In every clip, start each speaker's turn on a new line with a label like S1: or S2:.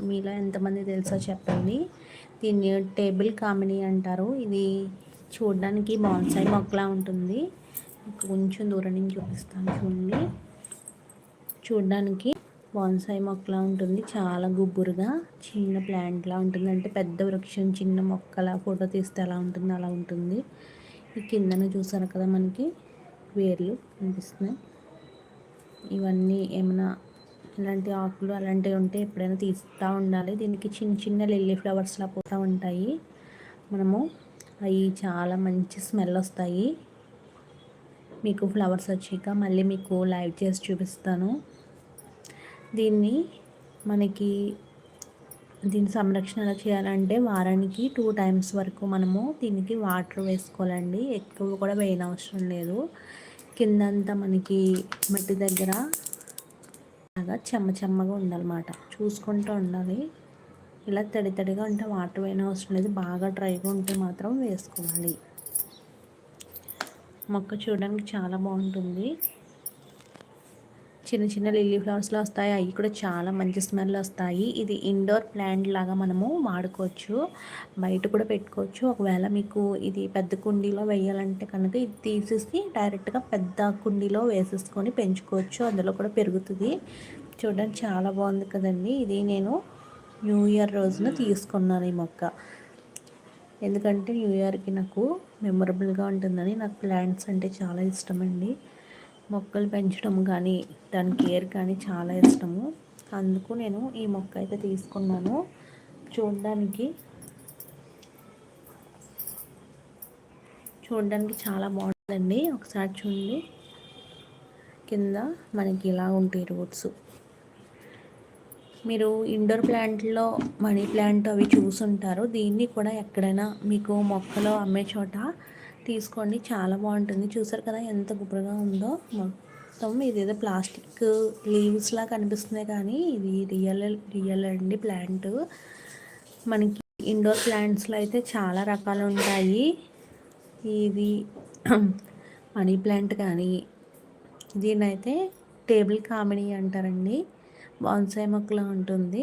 S1: మీలో ఎంతమంది తెలుసో చెప్పండి. దీన్ని టేబుల్ కామినీ అంటారు. ఇది చూడడానికి బాన్సాయి మొక్కలా ఉంటుంది. కొంచెం దూరం నుంచి చూపిస్తాను చూడండి. చూడడానికి బాన్సాయి మొక్కలా ఉంటుంది. చాలా గుబ్బురుగా చిన్న ప్లాంట్లా ఉంటుంది. అంటే పెద్ద వృక్షం చిన్న మొక్కలా ఫోటో తీస్తే ఎలా ఉంటుంది అలా ఉంటుంది. ఈ కిందన చూసారు కదా మనకి వేర్లు కనిపిస్తున్నాయి. ఇవన్నీ ఏమైనా ఇలాంటి ఆకులు అలాంటివి ఉంటే ఎప్పుడైనా తీస్తూ ఉండాలి. దీనికి చిన్న చిన్న లిల్లీ ఫ్లవర్స్లా పోతూ ఉంటాయి. మనము అవి చాలా మంచి స్మెల్ వస్తాయి. మీకు ఫ్లవర్స్ వచ్చాక మళ్ళీ మీకు లైవ్ చేసి చూపిస్తాను. దీన్ని మనకి దీని సంరక్షణ ఎలా చేయాలంటే వారానికి టూ టైమ్స్ వరకు మనము దీనికి వాటర్ వేసుకోవాలండి. ఎక్కువ కూడా వేయనవసరం లేదు. కిందంతా మనకి మట్టి దగ్గర బాగా చెమ్మ చెమ్మగా ఉండాలన్నమాట చూసుకుంటూ ఉండాలి. ఇలా తడి తడిగా ఉంటే వాటర్ వేయన అవసరం లేదు. బాగా డ్రైగా ఉంటే మాత్రం వేసుకోవాలి. మొక్క చూడడానికి చాలా బాగుంటుంది. చిన్న చిన్న లిల్లీ ఫ్లవర్స్లో వస్తాయి. అవి కూడా చాలా మంచి స్మెల్ వస్తాయి. ఇది ఇండోర్ ప్లాంట్ లాగా మనము వాడుకోవచ్చు. బయట కూడా పెట్టుకోవచ్చు. ఒకవేళ మీకు ఇది పెద్ద కుండీలో వేయాలంటే కనుక ఇది తీసేసి డైరెక్ట్గా పెద్ద కుండీలో వేసేసుకొని పెంచుకోవచ్చు. అందులో కూడా పెరుగుతుంది. చూడడానికి చాలా బాగుంది కదండి. ఇది నేను న్యూ ఇయర్ రోజున తీసుకున్నాను ఈ మొక్క. ఎందుకంటే న్యూ ఇయర్కి నాకు మెమొరబుల్గా ఉంటుందని నాకు ప్లాంట్స్ అంటే చాలా ఇష్టం అండి. మొక్కలు పెంచడం కానీ దాని కేర్ కానీ చాలా ఇష్టము. అందుకు నేను ఈ మొక్క అయితే తీసుకున్నాను. చూడడానికి చూడడానికి చాలా బాగుంటుందండి ఒకసారి చూడండి. కింద మనకి ఇలా ఉంటాయి రూట్స్. మీరు ఇండోర్ ప్లాంట్లో మనీ ప్లాంట్ అవి చూసుంటారు. దీన్ని కూడా ఎక్కడైనా మీకు మొక్కలు అమ్మే చోట తీసుకోండి. చాలా బాగుంటుంది. చూసారు కదా ఎంత గుబురుగా ఉందో. మొత్తం ఇదేదో ప్లాస్టిక్ ప్లాస్టిక్ లీవ్స్లా కనిపిస్తుంది కానీ ఇది రియల్ రియల్ అండి ప్లాంట్. మనకి ఇండోర్ ప్లాంట్స్లో అయితే చాలా రకాలు ఉంటాయి. ఇది మనీ ప్లాంట్ కానీ దీన్నైతే టేబుల్ కామెడీ అంటారండి. బాన్సాయి మొక్కలా ఉంటుంది.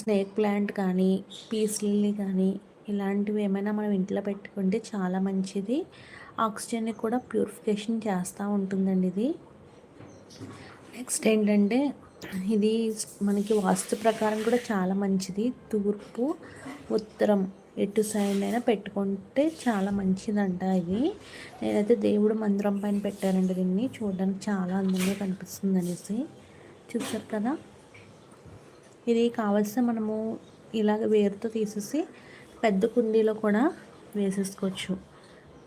S1: స్నేక్ ప్లాంట్ కానీ పీస్ లిల్లీ కానీ ఇలాంటివి ఏమైనా మనం ఇంట్లో పెట్టుకుంటే చాలా మంచిది. ఆక్సిజన్ని కూడా ప్యూరిఫికేషన్ చేస్తూ ఉంటుందండి ఇది. నెక్స్ట్ ఏంటంటే ఇది మనకి వాస్తు ప్రకారం కూడా చాలా మంచిది. తూర్పు ఉత్తరం ఎటు సైడ్ అయినా పెట్టుకుంటే చాలా మంచిదంట ఇది. నేనైతే దేవుడు మందిరం పైన పెట్టానండి దీన్ని. చూడడానికి చాలా అందంగా కనిపిస్తుంది అనేసి. చూసారు కదా? ఇది కావలసిన మనము ఇలాగ వేరుతో తీసేసి పెద్ద కుండీలో కూడా వేసేసుకోవచ్చు.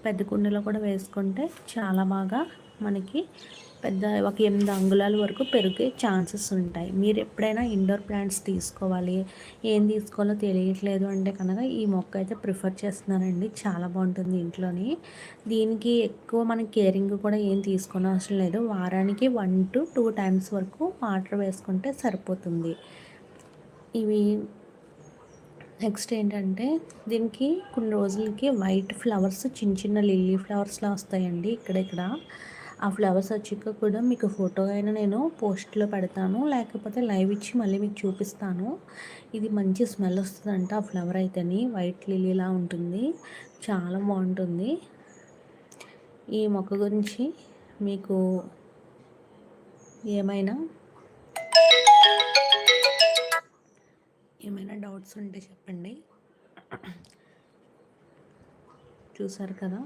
S1: పెద్ద కుండీలో కూడా వేసుకుంటే చాలా బాగా మనకి పెద్ద ఒక ఎనిమిది అంగుళాల వరకు పెరిగే ఛాన్సెస్ ఉంటాయి. మీరు ఎప్పుడైనా ఇండోర్ ప్లాంట్స్ తీసుకోవాలి ఏం తీసుకోవాలో తెలియట్లేదు అంటే కనుక ఈ మొక్క అయితే ప్రిఫర్ చేస్తున్నానండి చాలా బాగుంటుంది ఇంట్లోని. దీనికి ఎక్కువ మన కేరింగ్ కూడా ఏం తీసుకోని అవసరం లేదు. వారానికి వన్ టు టూ టైమ్స్ వరకు వాటర్ వేసుకుంటే సరిపోతుంది. ఇవి నెక్స్ట్ ఏంటంటే దీనికి కొన్ని రోజులకి వైట్ ఫ్లవర్స్ చిన్న చిన్న లిల్లీ ఫ్లవర్స్లా వస్తాయండి ఇక్కడెక్కడ ఆ ఫ్లవర్స్ వచ్చాక కూడా మీకు ఫోటో అయినా నేను పోస్ట్లో పెడతాను. లేకపోతే లైవ్ ఇచ్చి మళ్ళీ మీకు చూపిస్తాను. ఇది మంచి స్మెల్ వస్తుందంట ఆ ఫ్లవర్ అయితేని. వైట్ లిలీలా ఉంటుంది. చాలా బాగుంటుంది. ఈ మొక్క గురించి మీకు ఏమైనా ఉంటే చెప్పండి. చూసారు కదా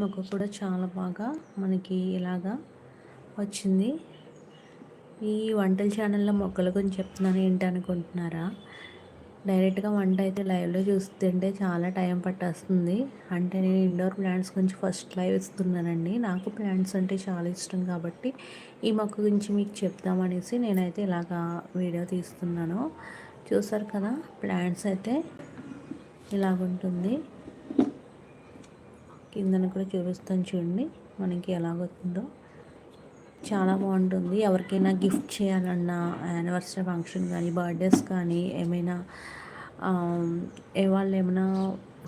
S1: మొక్క కూడా చాలా బాగా మనకి ఇలాగా వచ్చింది. ఈ వంటల ఛానల్లో మొక్కల గురించి చెప్తున్నాను ఏంటి అనుకుంటున్నారా డైరెక్ట్గా వంట అయితే లైవ్లో చూస్తుంటే చాలా టైం పట్టేస్తుంది. అంటే నేను ఇండోర్ ప్లాంట్స్ గురించి ఫస్ట్ లైవ్ ఇస్తున్నానండి. నాకు ప్లాంట్స్ అంటే చాలా ఇష్టం కాబట్టి ఈ మొక్క గురించి మీకు చెప్తామనేసి నేనైతే ఇలాగా వీడియో తీస్తున్నాను. చూసారు కదా ప్లాంట్స్ అయితే ఇలాగుంటుంది. కిందన కూడా చూపిస్తాను చూడండి మనకి ఎలాగొస్తుందో చాలా బాగుంటుంది. ఎవరికైనా గిఫ్ట్ చేయాలన్నా యానివర్సరీ ఫంక్షన్ కానీ బర్త్డేస్ కానీ ఏమైనా వాళ్ళు ఏమైనా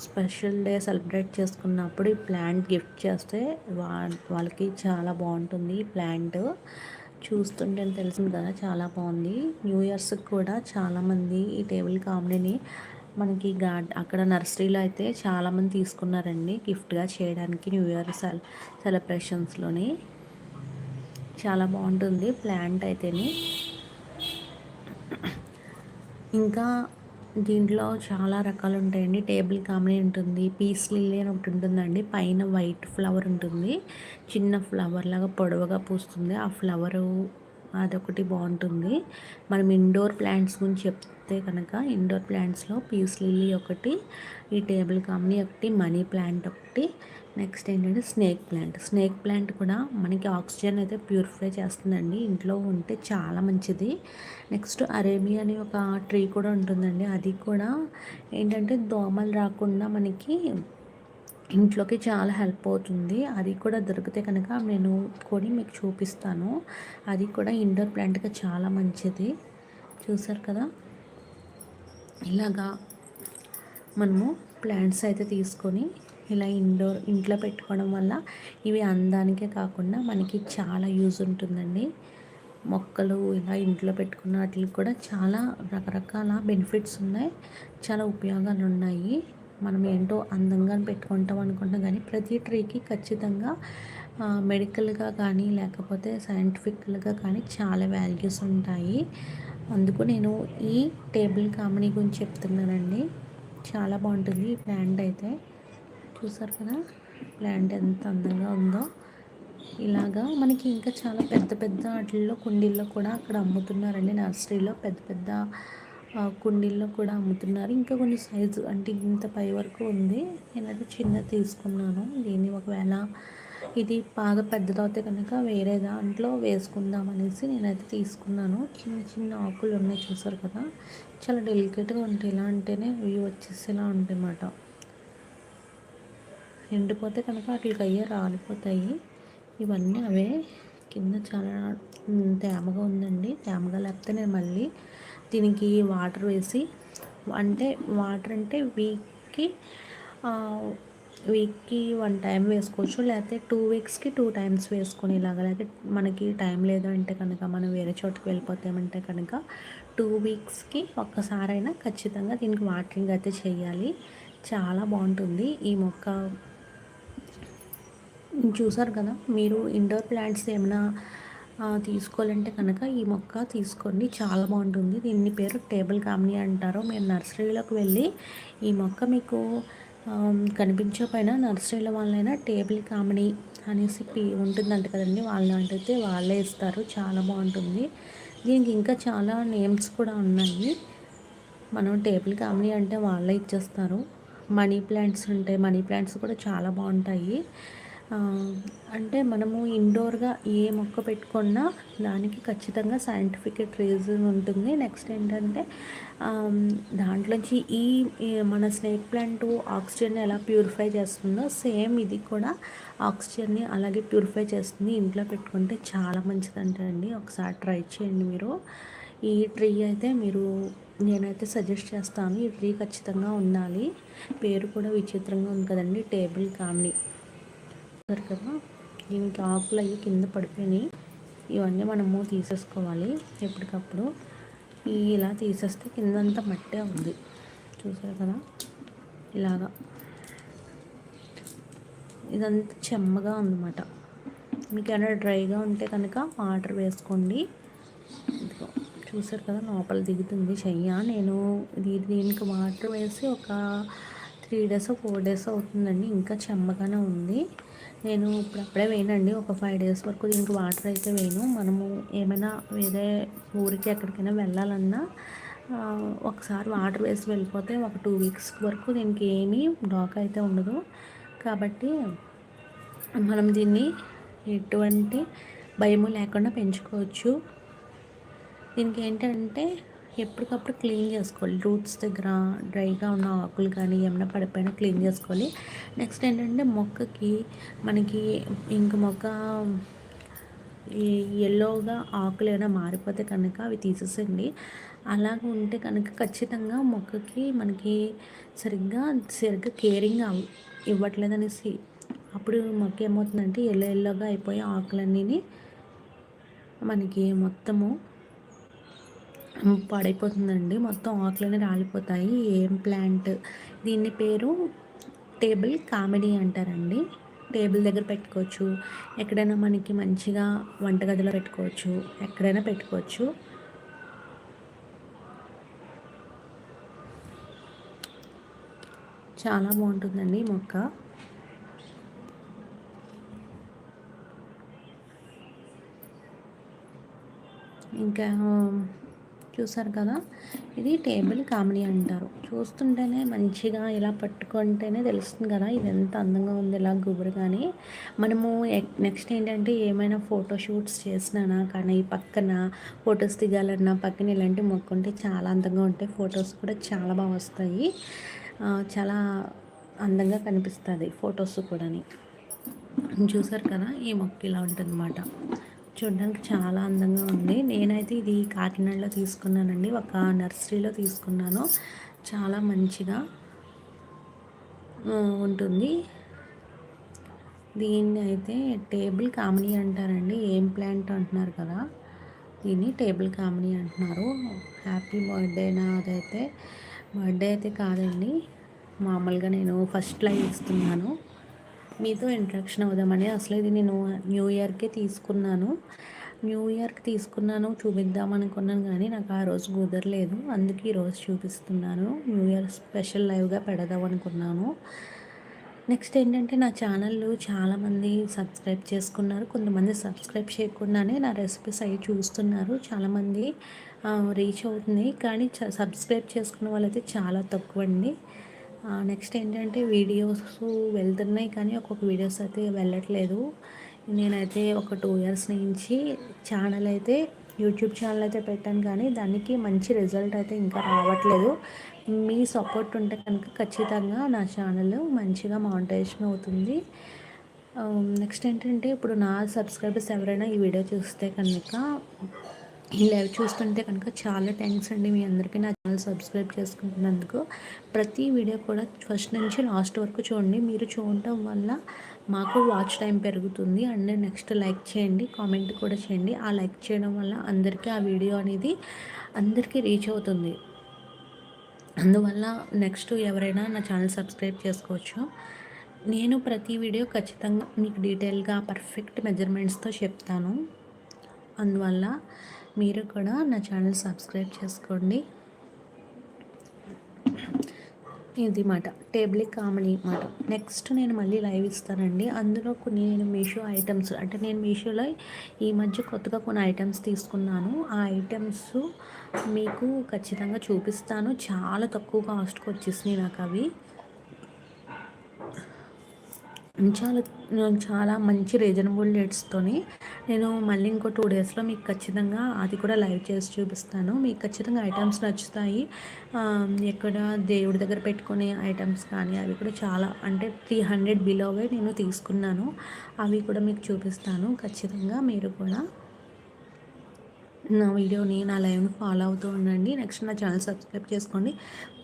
S1: స్పెషల్ డే సెలబ్రేట్ చేసుకున్నప్పుడు ఈ ప్లాంట్ గిఫ్ట్ చేస్తే వా వాళ్ళకి చాలా బాగుంటుంది ఈ ప్లాంట్ చూస్తుంటే తెలిసింది కదా చాలా బాగుంది. న్యూ ఇయర్స్కి కూడా చాలామంది ఈ టేబుల్ కామెడీని మనకి గార్డ్ అక్కడ నర్సరీలో అయితే చాలామంది తీసుకున్నారండి గిఫ్ట్గా చేయడానికి న్యూ ఇయర్ సెల్ సెలబ్రేషన్స్లోని చాలా బాగుంటుంది ప్లాంట్ అయితేని. ఇంకా దీంట్లో చాలా రకాలు ఉంటాయండి టేబుల్ కామెడీ ఉంటుంది పీస్ లిల్లీ అని ఒకటి ఉంటుందండి. పైన వైట్ ఫ్లవర్ ఉంటుంది. చిన్న ఫ్లవర్ లాగా పొడవుగా పూస్తుంది. ఆ ఫ్లవరు అదొకటి బాగుంటుంది. మనం ఇండోర్ ప్లాంట్స్ గురించి చెప్తే కనుక ఇండోర్ ప్లాంట్స్లో పీస్ లిల్లీ ఒకటి ఈ టేబుల్ కామెడీ ఒకటి మనీ ప్లాంట్ ఒకటి నెక్స్ట్ ఏంటంటే స్నేక్ ప్లాంట్. స్నేక్ ప్లాంట్ కూడా మనకి ఆక్సిజన్ అయితే ప్యూరిఫై చేస్తుందండి. ఇంట్లో ఉంటే చాలా మంచిది. నెక్స్ట్ అరేబియా అని ఒక ట్రీ కూడా ఉంటుందండి. అది కూడా ఏంటంటే దోమలు రాకుండా మనకి ఇంట్లోకి చాలా హెల్ప్ అవుతుంది. అది కూడా దొరికితే కనుక నేను కొని మీకు చూపిస్తాను. అది కూడా ఇండోర్ ప్లాంట్గా చాలా మంచిది. చూసారు కదా? ఇలాగా మనము ప్లాంట్స్ అయితే తీసుకొని ఇలా ఇండోర్ ఇంట్లో పెట్టుకోవడం వల్ల ఇవి అందానికే కాకుండా మనకి చాలా యూజ్ ఉంటుందండి. మొక్కలు ఇలా ఇంట్లో పెట్టుకున్న వాటికి కూడా చాలా రకరకాల బెనిఫిట్స్ ఉన్నాయి. చాలా ఉపయోగాలు ఉన్నాయి. మనం ఏంటో అందంగా పెట్టుకుంటాం అనుకుంటాం కానీ ప్రతి ట్రీకి ఖచ్చితంగా మెడికల్గా కానీ లేకపోతే సైంటిఫిక్గా కానీ చాలా వాల్యూస్ ఉంటాయి. అందుకు నేను ఈ టేబుల్ కామెడీ గురించి చెప్తున్నానండి. చాలా బాగుంటుంది ఈ ప్లాంట్ అయితే. చూసారు కదా? ప్లాంట్ ఎంత అందంగా ఉందో. ఇలాగా మనకి ఇంకా చాలా పెద్ద పెద్ద వాటిల్లో కుండీల్లో కూడా అక్కడ అమ్ముతున్నారండి. నర్సరీలో పెద్ద పెద్ద కుండీల్లో కూడా అమ్ముతున్నారు. ఇంకా కొన్ని సైజు అంటే ఇంత పై వరకు ఉంది. నేనైతే చిన్న తీసుకున్నాను. దీన్ని ఒకవేళ ఇది బాగా పెద్దదవుతే కనుక వేరే దాంట్లో వేసుకుందాం అనేసి నేనైతే తీసుకున్నాను. చిన్న చిన్న ఆకులు ఉన్నాయి చూసారు కదా? చాలా డెలికేట్గా ఉంటాయి. ఇలా అంటేనే వ్యూ వచ్చేసేలా ఉంటాయి అన్నమాట ఎండిపోతే కనుక వాటికి అయ్యే రాలిపోతాయి. ఇవన్నీ అవే. కింద చాలా తేమగా ఉందండి. తేమగా లేకపోతే నేను మళ్ళీ దీనికి వాటర్ వేసి అంటే వాటర్ అంటే వీక్కి వీక్కి వన్ టైం వేసుకోవచ్చు. లేకపోతే టూ వీక్స్కి టూ టైమ్స్ వేసుకొని ఇలాగ లేకపోతే మనకి టైం లేదు అంటే కనుక మనం వేరే చోటుకి వెళ్ళిపోతామంటే కనుక టూ వీక్స్కి ఒక్కసారైనా ఖచ్చితంగా దీనికి వాటరింగ్ అయితే చేయాలి. చాలా బాగుంటుంది. ఈ మొక్క చూసారు కదా మీరు ఇండోర్ ప్లాంట్స్ ఏమైనా తీసుకోవాలంటే కనుక ఈ మొక్క తీసుకోండి. చాలా బాగుంటుంది. దీన్ని పేరు టేబుల్ కామిని అంటారు. మీరు నర్సరీలోకి వెళ్ళి ఈ మొక్క మీకు కనిపించకపోయినా నర్సరీలో వాళ్ళైనా టేబుల్ కామినీ అనేసి ఉంటుందంట కదండి. వాళ్ళు అంటే వాళ్ళే ఇస్తారు. చాలా బాగుంటుంది. దీనికి ఇంకా చాలా నేమ్స్ కూడా ఉన్నాయి. మనం టేబుల్ కామినీ అంటే వాళ్ళే ఇచ్చేస్తారు. మనీ ప్లాంట్స్ ఉంటాయి. మనీ ప్లాంట్స్ కూడా చాలా బాగుంటాయి. అంటే మనము ఇండోర్గా ఏ మొక్క పెట్టుకున్నా దానికి ఖచ్చితంగా సైంటిఫిక్ రీజన్ ఉంటుంది. నెక్స్ట్ ఏంటంటే దాంట్లోంచి ఈ మన స్నేక్ ప్లాంట్ ఆక్సిజన్ ఎలా ప్యూరిఫై చేస్తుందో సేమ్ ఇది కూడా ఆక్సిజన్ని అలాగే ప్యూరిఫై చేస్తుంది. ఇంట్లో పెట్టుకుంటే చాలా మంచిదంట అండి. ఒకసారి ట్రై చేయండి మీరు. ఈ ట్రీ అయితే మీరు నేనైతే సజెస్ట్ చేస్తాను. ఈ ట్రీ ఖచ్చితంగా ఉండాలి. పేరు కూడా విచిత్రంగా ఉంది కదండి. టేబుల్ కామ్ని. చూసారు కదా దీనికి ఆకులు అవి కింద పడిపోయినాయి. ఇవన్నీ మనము తీసేసుకోవాలి ఎప్పటికప్పుడు. ఇలా తీసేస్తే కిందంతా మట్టే ఉంది. చూసారు కదా? ఇలాగా. ఇదంతా చెమ్మగా ఉందన్నమాట. మీకు ఏమైనా డ్రైగా ఉంటే కనుక వాటర్ వేసుకోండి. చూసారు కదా లోపల దిగుతుంది చెయ్య. నేను దీనికి వాటర్ వేసి ఒక త్రీ డేస్ ఫోర్ డేస్ అవుతుందండి. ఇంకా చెమ్మగానే ఉంది. నేను ఇప్పుడు అప్పుడే వేయనండి. ఒక ఫైవ్ డేస్ వరకు దీనికి వాటర్ అయితే వేయను. మనము ఏమైనా వేరే ఊరికి ఎక్కడికైనా వెళ్ళాలన్నా ఒకసారి వాటర్ వేసి వెళ్ళిపోతే ఒక టూ వీక్స్ వరకు దీనికి ఏమీ డాక్ అయితే ఉండదు. కాబట్టి మనం దీన్ని ఎటువంటి భయము లేకుండా పెంచుకోవచ్చు. దీనికి ఏంటంటే ఎప్పటికప్పుడు క్లీన్ చేసుకోవాలి. రూట్స్ దగ్గర డ్రైగా ఉన్న ఆకులు కానీ ఏమైనా పడిపోయినా క్లీన్ చేసుకోవాలి. నెక్స్ట్ ఏంటంటే మొక్కకి మనకి ఇంక మొక్క ఈ ఎల్లోగా ఆకులు ఏమైనా మారిపోతే కనుక అవి తీసేసండి అలాగ ఉంటే కనుక ఖచ్చితంగా మొక్కకి మనకి సరిగ్గా సరిగ్గా కేరింగ్ ఇవ్వట్లేదనేసి అప్పుడు మొక్క ఏమవుతుందంటే ఎల్లో ఎల్లోగా అయిపోయి ఆకులన్నీ మనకి మొత్తము పాడైపోతుందండి. మొత్తం ఆకులన్నీ రాలిపోతాయి. ఏం ప్లాంట్? దీని పేరు టేబుల్ కామెడీ అంటారండి. టేబుల్ దగ్గర పెట్టుకోవచ్చు. ఎక్కడైనా మనకి మంచిగా వంటగదిలో పెట్టుకోవచ్చు. ఎక్కడైనా పెట్టుకోవచ్చు. చాలా బాగుంటుందండి మొక్క. ఇంకా చూసారు కదా? ఇది టేబుల్ కామెడీ అంటారు. చూస్తుంటేనే మంచిగా ఇలా పట్టుకుంటేనే తెలుస్తుంది కదా? ఇది ఎంత అందంగా ఉంది ఇలా గుబురు కానీ మనము నెక్స్ట్ ఏంటంటే ఏమైనా ఫోటో షూట్స్ చేసినా కానీ పక్కన ఫొటోస్ దిగాలన్నా పక్కన ఇలాంటి మొక్కుంటే చాలా అందంగా ఉంటాయి. ఫొటోస్ కూడా చాలా బాగా వస్తాయి. చాలా అందంగా కనిపిస్తుంది ఫొటోస్ కూడాని. చూసారు కదా? ఈ మొక్క ఇలా ఉంటుంది అన్నమాట చూడడానికి చాలా అందంగా ఉంది. నేనైతే ఇది కాకినాడలో తీసుకున్నానండి. ఒక నర్సరీలో తీసుకున్నాను. చాలా మంచిగా ఉంటుంది. దీన్ని అయితే టేబుల్ కామనీ అంటారండి. ఏం ప్లాంట్ అంటున్నారు కదా? దీన్ని టేబుల్ కామనీ అంటున్నారు. హ్యాపీ బర్త్డేనా అదైతే. బర్త్డే అయితే కాదండి. మామూలుగా నేను ఫస్ట్ లైవ్ ఇస్తున్నాను. మీతో ఇంట్రక్షన్ అవుదామని అసలు ఇది నేను న్యూ ఇయర్కే తీసుకున్నాను. న్యూ ఇయర్కి తీసుకున్నాను చూపిద్దాం అనుకున్నాను కానీ నాకు ఆ రోజు కుదరలేదు. అందుకే ఈరోజు చూపిస్తున్నాను. న్యూ ఇయర్ స్పెషల్ లైవ్గా పెడదాం అనుకున్నాను. నెక్స్ట్ ఏంటంటే నా ఛానల్ చాలామంది సబ్స్క్రైబ్ చేసుకున్నారు. కొంతమంది సబ్స్క్రైబ్ చేయకుండానే నా రెసిపీస్ అవి చూస్తున్నారు. చాలామంది రీచ్ అవుతుంది. కానీ సబ్స్క్రైబ్ చేసుకున్న వాళ్ళైతే చాలా తక్కువ అండి నెక్స్ట్ ఏంటంటే వీడియోస్ వెళ్తున్నాయి కానీ ఒక్కొక్క వీడియోస్ అయితే వెళ్ళట్లేదు. నేనైతే ఒక టూ ఇయర్స్ నుంచి ఛానల్ అయితే యూట్యూబ్ ఛానల్ అయితే పెట్టాను కానీ దానికి మంచి రిజల్ట్ అయితే ఇంకా రావట్లేదు. మీ సపోర్ట్ ఉంటే కనుక ఖచ్చితంగా నా ఛానల్ మంచిగా మానిటైజేషన్ అవుతుంది. Um, నెక్స్ట్ ఏంటంటే ఇప్పుడు నా సబ్స్క్రైబర్స్ ఎవరైనా ఈ వీడియో చూస్తే కనుక ఈ లైవ్ చూస్తుంటే కనుక చాలా థ్యాంక్స్ అండి మీ అందరికీ. నా ఛానల్ సబ్స్క్రైబ్ చేసుకుంటున్నందుకు ప్రతి వీడియో కూడా ఫస్ట్ నుంచి లాస్ట్ వరకు చూడండి. మీరు చూడటం వల్ల మాకు వాచ్ టైం పెరుగుతుంది. అండ్ నెక్స్ట్ లైక్ చేయండి కామెంట్ కూడా చేయండి. ఆ లైక్ చేయడం వల్ల అందరికీ ఆ వీడియో అనేది అందరికీ రీచ్ అవుతుంది. అందువల్ల నెక్స్ట్ ఎవరైనా నా ఛానల్ సబ్స్క్రైబ్ చేసుకోవచ్చు. నేను ప్రతి వీడియో ఖచ్చితంగా మీకు డీటెయిల్గా పర్ఫెక్ట్ మెజర్మెంట్స్తో చెప్తాను. అందువల్ల మీరు కూడా నా ఛానల్ సబ్స్క్రైబ్ చేసుకోండి. ఇది మాట. టేబుల్ కామెడీ మాట. నెక్స్ట్ నేను మళ్ళీ లైవ్ ఇస్తానండి. అందులో కొన్ని నేను మీషో ఐటమ్స్ అంటే నేను మీషోలో ఈ మధ్య కొత్తగా కొన్ని ఐటమ్స్ తీసుకున్నాను. ఆ ఐటమ్స్ మీకు ఖచ్చితంగా చూపిస్తాను. చాలా తక్కువ కాస్ట్కి వచ్చేసినాయి నాకు అవి. చాలా చాలా మంచి రీజనబుల్ రేట్స్తోని నేను మళ్ళీ ఇంకో టూ డేస్లో మీకు ఖచ్చితంగా అది కూడా లైవ్ చేసి చూపిస్తాను. మీకు ఖచ్చితంగా ఐటమ్స్ నచ్చుతాయి. ఎక్కడ దేవుడి దగ్గర పెట్టుకునే ఐటమ్స్ కానీ అవి కూడా చాలా అంటే త్రీ హండ్రెడ్ బిలోవే నేను తీసుకున్నాను. అవి కూడా మీకు చూపిస్తాను. ఖచ్చితంగా మీరు కూడా నా వీడియోని నా లైవ్ని ఫాలో అవుతూ ఉండండి. నెక్స్ట్ నా ఛానల్ సబ్స్క్రైబ్ చేసుకోండి.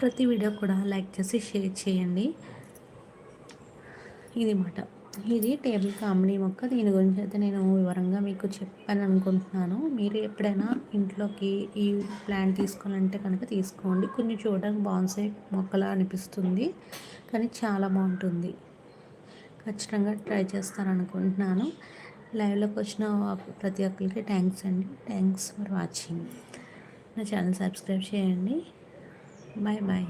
S1: ప్రతి వీడియో కూడా లైక్ చేసి షేర్ చేయండి. ఇది మాట. ఇది టేబుల్ కామెడీ మొక్క. దీని గురించి అయితే నేను వివరంగా మీకు చెప్పాను అనుకుంటున్నాను మీరు ఎప్పుడైనా ఇంట్లోకి ఈ ప్లాంట్ తీసుకోవాలంటే కనుక తీసుకోండి. కొన్ని చూడడానికి బాన్సై మొక్కలా అనిపిస్తుంది. కానీ చాలా బాగుంటుంది. ఖచ్చితంగా ట్రై చేస్తారనుకుంటున్నాను. లైవ్లోకి వచ్చిన ప్రతి ఒక్కరికి థ్యాంక్స్ అండి. థ్యాంక్స్ ఫర్ వాచింగ్ నా ఛానల్ సబ్స్క్రైబ్ చేయండి. Bye bye